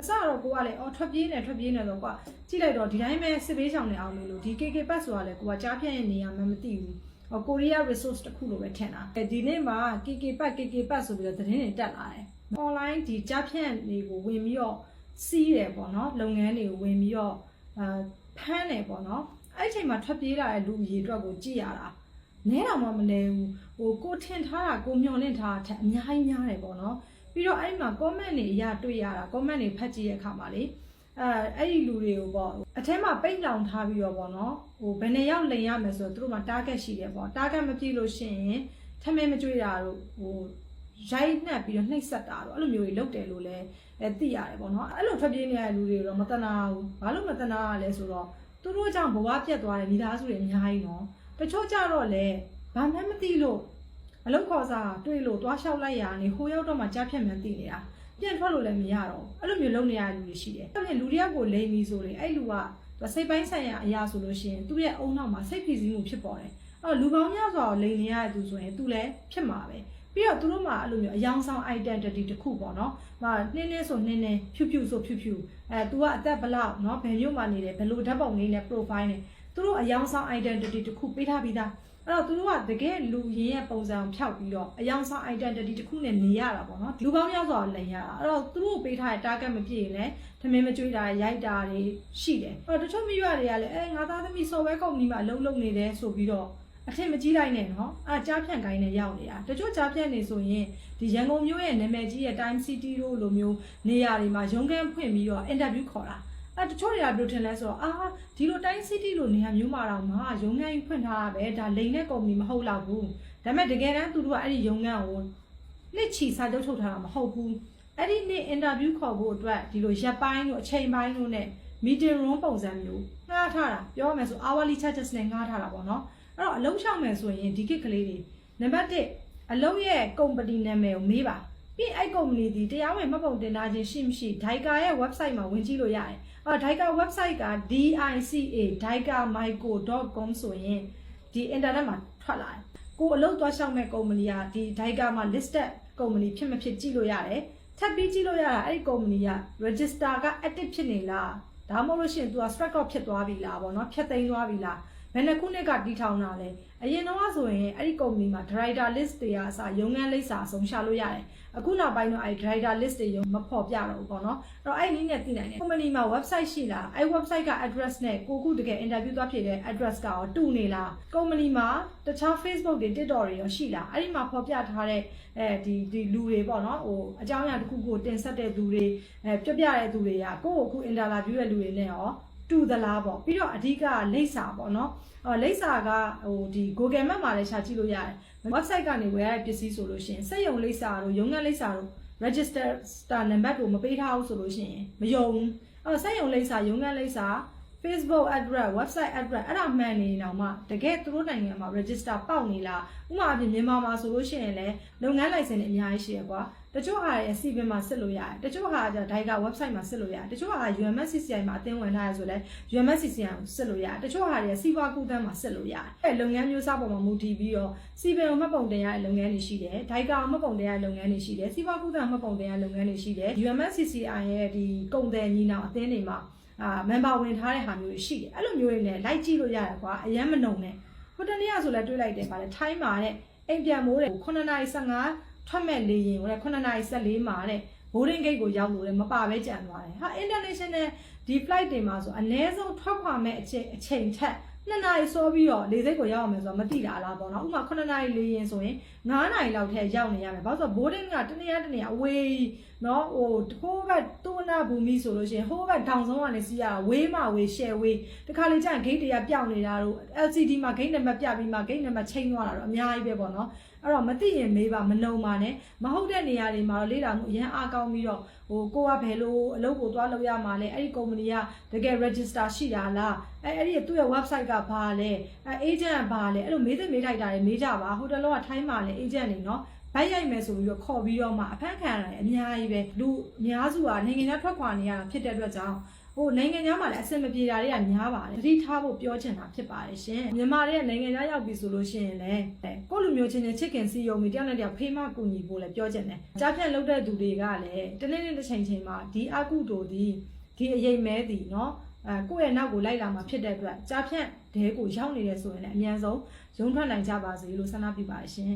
အစတော့ကိုကလည်းအော်ထွက်ပြေးနေထွက်ပြေးနေတော့ကွာကြည့်လိုက်တော့ဒီတိုင်းပဲစစ်ပေးချောင်နေအောင်လို့လို့ဒီ KK ပတ်ဆိုတာလည်းကိုကကြားဖြတ်ရဲ့နေရာမှမသိဘူးဟိုကိုရီးယား resource တစ်ခုလိုပဲထင်တာဒီနေ့မှာ KK ပတ် KK ပတ်ဆိုပြီးတော့သတင်းတွေတက်လာတယ် online ဒီကြားဖြတ်တွေကိုဝင်ပြီးတော့စီးတယ်ပေါ့နော်လုပ်ငန်းတွေကိုဝင်ပြီးတော့အာဖမ်းတယ်ပေါ့နော်အဲ့ဒီအချိန်မှာထွက်ပြေးလာတဲ့လူအရေအတွက်ကိုကြည့်ရတာနဲတော့မှမလဲဘူးဟိုကိုထင်ထားတာကိုမျှော်လင့်ထားတာထက်အများကြီးများတယ်ပေါ့နော် ပြီးတော့အဲ့ဒီမှာ comment တွေအရာတွေ့ရတာ comment တွေဖတ်ကြည့်တဲ့အခါမှာလေအဲအဲ့ဒီလူတွေကိုပေါ့အထဲမှာပိတ်လောင်ထားပြီးတော့ပေါ့နော်ဟိုဘယ်နှစ်ယောက်လိန်ရမယ်ဆိုတော့သူတို့မှာ target ရှိတယ်ပေါ့ target မပြည့်လို့ရှိရင်ထမင်းမကြွေတာတို့ဟိုရိုက်နှက်ပြီးတော့နှိပ်စက်တာတို့အဲ့လိုမျိုးတွေလုပ်တယ်လို့လည်းအဲသိရတယ်ပေါ့နော်အဲ့လိုထွက်ပြေးနေတဲ့လူတွေတော့မတနာဘူးဘာလို့မတနာရလဲဆိုတော့သူတို့ကြောင့်ဘဝပြတ်သွားတဲ့မိသားစုတွေအများကြီးနော်တချို့ကြတော့လေဘာမှမသိလို့ အလုတ်ခေါ်စာတွေ့လို့သွားလျှောက်လိုက်ရနေဟိုရောက်တော့မှကြားဖြတ်မှန်းသိနေတာပြန်ထွက်လို့လည်းမရတော့အဲ့လိုမျိုးလုပ်နေရလူတွေရှိတယ်။ဒါဖြင့်လူတယောက်ကိုလိမ်ပြီးဆိုရင်အဲ့လူကစိတ်ပိုင်းဆိုင်ရာအရာဆိုလို့ရှိရင်သူ့ရဲ့အုံနောက်မှာစိတ်ဖိစီးမှုဖြစ်ပေါ်တယ်။အော်လူပေါင်းများစွာကိုလိမ်နေရတဲ့သူဆိုရင်သူလည်းဖြစ်မှာပဲ။ပြီးတော့သူတို့မှာအဲ့လိုမျိုးအယောင်ဆောင် identity တခုပေါ့နော်။ဟာနှင်းနှင်းဆိုနှင်းနှင်းဖြူဖြူဆိုဖြူဖြူအဲ तू ကအသက်ဘလောက်နော်ဘယ်မျိုးမှနေတယ်ဘယ်လိုဓာတ်ပုံလေးနဲ့ profile နဲ့သူတို့အယောင်ဆောင် identity တခုပေးထားပြီးသား။ အဲ့တော့သူတို့ကတကယ်လူရင်းရဲ့ပုံစံကိုဖျောက်ပြီးတော့အယောင်ဆောင် identity တစ်ခုနဲ့နေရတာပေါ့နော်လူပေါင်းများစွာလိန်ရတာအဲ့တော့သူတို့ပေးထားတဲ့ target မပြည့်ရင်လည်းထမင်းမကြွေးတာရိုက်တာတွေရှိတယ်အဲ့တော့တချို့မိဘတွေကလည်းအဲငါသားသမီး software company မှာအလုပ်လုပ်နေတယ်ဆိုပြီးတော့အထင်မကြီးလိုက်နဲ့နော်အဲကြားဖြန့်ကိုင်းနဲ့ရောက်နေတာတချို့ကြားဖြန့်နေဆိုရင်ဒီရန်ကုန်မြို့ရဲ့နာမည်ကြီးရဲ့ Time City တို့လိုမျိုးနေရာတွေမှာရုံးခန်းဖွင့်ပြီးတော့ interview ခေါ်တာ အဲတချို့တွေကဘယ်လိုထင်လဲဆိုတော့အာဒီလို Time City လိုနေရာမျိုးမှာတော့မှာရုံးခန်းကြီးဖွင့်ထားတာပဲဒါလိန်တဲ့ကုမ္ပဏီမဟုတ်တော့ဘူးဒါပေမဲ့တကယ်တမ်းသူတို့ကအဲ့ဒီရုံးခန်းကိုနှစ်ချီစာချုပ်ထုတ်ထားတာမဟုတ်ဘူးအဲ့ဒီနေ့ interview ခေါ်ဖို့အတွက်ဒီလိုရက်ပိုင်းတို့အချိန်ပိုင်းတို့နဲ့ meeting room ပုံစံမျိုးငှားထားတာပြောရမယ်ဆို hourly charges နဲ့ငှားထားတာပေါ့နော်အဲ့တော့အလုံးရှောက်မယ်ဆိုရင်ဒီကိကလေးတွေနံပါတ်1အလုံးရဲ့ company နာမည်ကိုမေးပါ ပြီးအဲ့ company ဒီတရားဝင်မှတ်ပုံတင်ထားခြင်းရှိမရှိ Daika ရဲ့ website မှာဝင်ကြည့်လို့ရတယ်အော် Daika website က dica daicamicro.com ဆိုရင်ဒီ internet မှာထွက်လာတယ်ကိုအလုပ်သွားရှောက်မဲ့ company ကဒီ Daika မှာ listed company ဖြစ်မဖြစ်ကြည့်လို့ရတယ်ထပ်ပြီးကြည့်လို့ရတာအဲ့ဒီ company က register က active ဖြစ်နေလားဒါမှမဟုတ်လို့ရှိရင် तू က strike out ဖြစ်သွားပြီလားပေါ့နော်ဖြတ်သိမ်းသွားပြီလားဘ ယ်နှစ်ခုနှစ်ကတီထောင်တာလဲအရင်တော့ဆိုရင်အဲ့ဒီ company မှာ director list တွေကအစားရုံးခန်းလိပ်စာအဆုံးရှာလို့ရတယ်အခုနောက်ပိုင်းတော့အဲ့ director list တွေရုံမဖော်ပြတော့ဘူးပေါ့နော်အဲ့တော့အဲ့နည်းနဲ့သိနိုင်တယ် company မှာ website ရှိလားအဲ့ website က address နဲ့ကိုခုတကယ် interview သွားဖြေတဲ့ address ကရောတူနေလား company မှာတခြား Facebook တွေ TikTok တွေရောရှိလားအဲ့ဒီမှာဖော်ပြထားတဲ့အဲဒီဒီလူတွေပေါ့နော်ဟိုအကြောင်းအရာတစ်ခုကိုတင်ဆက်တဲ့သူတွေအဲပြပြတဲ့သူတွေကကိုယ့်ကိုအခု interview ရဲ့လူတွေနဲ့ရော တူသလားပေါ့ပြီးတော့အဓိကလိပ်စာပေါ့နော်အော်လိပ်စာကဟိုဒီ Google Map မှာလည်းရှာကြည့်လို့ရတယ် website ကနေဝယ်ရတဲ့ပစ္စည်းဆိုလို့ရှိရင်စက်ရုံလိပ်စာတို့ရုံးခန်းလိပ်စာတို့ register star number တို့မပေးထားဘူးဆိုလို့ရှိရင်မယုံဘူးအဲ့တော့စက်ရုံလိပ်စာရုံးခန်းလိပ်စာ Facebook address website address အဲ့ဒါမှန်နေအောင်မှတကယ်သူတို့နိုင်ငံမှာ register ပေါက်နေလားဥပမာအပြင်မြန်မာမှာဆိုလို့ရှိရင်လည်းလုပ်ငန်း license တွေအများကြီးရှိရကွာတချို့ဟာရဲ့ CV မှာစစ်လို့ရတယ်တချို့ဟာကျဒိုင်က website မှာစစ်လို့ရတယ်တချို့ဟာ UMSCCI မှာအသင်းဝင်ထားရဆိုလဲ UMSCCI ကိုစစ်လို့ရတယ်တချို့ဟာတွေ CV ကုသန်းမှာစစ်လို့ရတယ်အဲလုပ်ငန်းမျိုးစားပေါ်မှာမူတည်ပြီးတော့ CV ကိုမှတ်ပုံတင်ရတဲ့လုပ်ငန်းတွေရှိတယ်ဒိုင်ကမှတ်ပုံတင်ရတဲ့လုပ်ငန်းတွေရှိတယ် CV ကုသန်းမှတ်ပုံတင်ရတဲ့လုပ်ငန်းတွေရှိတယ် UMSCCI ရဲ့ဒီကုန်တယ်ညီနောင်အသင်းတွေမှာ အာ member ဝင်ထားတဲ့ဟာမျိုးတွေရှိတယ်အဲ့လိုမျိုးတွေနဲ့လိုက်ကြည့်လို့ရတယ်ကွာအရင်မနှုံနဲ့ဟိုတနေ့ကဆိုလဲတွေးလိုက်တယ်ဗါလဲထိုင်းမှာတဲ့အိမ်ပြန်မိုးတဲ့9:15ထွက်မဲ့လေရင်ဟိုလဲ9:14မှာတဲ့ boarding gate ကိုရောက်လို့လည်းမပါပဲကြံသွားတယ်ဟာ international ဒီ flight တွေမှာဆိုအနည်းဆုံးထွက်ခွာမဲ့အချိန်အချိန်ထက် နှစ်နာရီစောပြီးတော့လေဆိပ်ကိုရောက်အောင်မယ်ဆိုတော့မသိတာလားပေါ့နော်ဥပမာ9နာရီလေရင်ဆိုရင်9နာရီလောက်ထဲရောက်နေရမယ်ဘာလို့ဆိုတော့ boarding ကတနေရာတနေရာအဝေးနော်ဟိုဟိုဘက်တူနာဘူမီဆိုလို့ရှိရင်ဟိုဘက်တောင်ဆုံးကနေစီးရတာဝေးမဝေး share ဝေးတခါလေကျရင် gate တွေကပျောက်နေတာတို့ LCD မှာ gate နံပါတ်ပြပြီးမှ gate နံပါတ်ချိန်သွားတာတော့အများကြီးပဲပေါ့နော်အဲ့တော့မသိရင်မေးပါမနှုံပါနဲ့မဟုတ်တဲ့နေရာတွေမှာတော့လေ့လာမှုအရင်အားကောင်းပြီးတော့ ဟိုကိုကဘယ်လိုအလုပ်ကိုသွားလုပ်ရမှာလဲအဲ့ဒီ company ကတကယ် register ရှိတာလားအဲ့အဲ့ဒီသူ့ရဲ့ website ကဘာလဲအဲ့ agent ကဘာလဲအဲ့လိုမေးတဲ့မေးလိုက်တာတွေမေးကြပါဟိုတလောကထိုင်းမှာလဲ agent တွေနော်ဗိုက်ရိုက်မယ်ဆိုပြီးတော့ခေါ်ပြီးတော့မှအဖက်ခံရတယ်အများကြီးပဲလူအများစုကနိုင်ငံခြားထွက်ခွာနေရတာဖြစ်တဲ့အတွက်ကြောင့် ဟ ဟိုနိုင်ငံသားမှာလည်းအဆင်မပြေတာတွေကများပါတယ်သတိထားဖို့ပြောချင်တာဖြစ်ပါတယ်ရှင်မြန်မာတွေကနိုင်ငံသားရောက်ပြီဆိုလို့ရှိရင်လည်းကိုယ့်လူမျိုးချင်းချင်းချစ်ခင်စီယုံပြီးတယောက်နဲ့တယောက်ဖေးမကူညီဖို့လည်းပြောချင်တယ်ကြားဖြတ်လုပ်တဲ့သူတွေကလည်းတနေ့နေ့တစ်ချိန်ချိန်မှာဒီအကုသိုလ်ဒီဒီအရေးမဲဒီเนาะအဲကိုယ့်ရဲ့နောက်ကိုလိုက်လာမှာဖြစ်တဲ့အတွက်ကြားဖြတ်တဲကိုရောက်နေတယ်ဆိုရင်လည်းအမြန်ဆုံးရုံထွက်နိုင်ကြပါစေလို့ဆန္ဒပြုပါတယ်ရှင်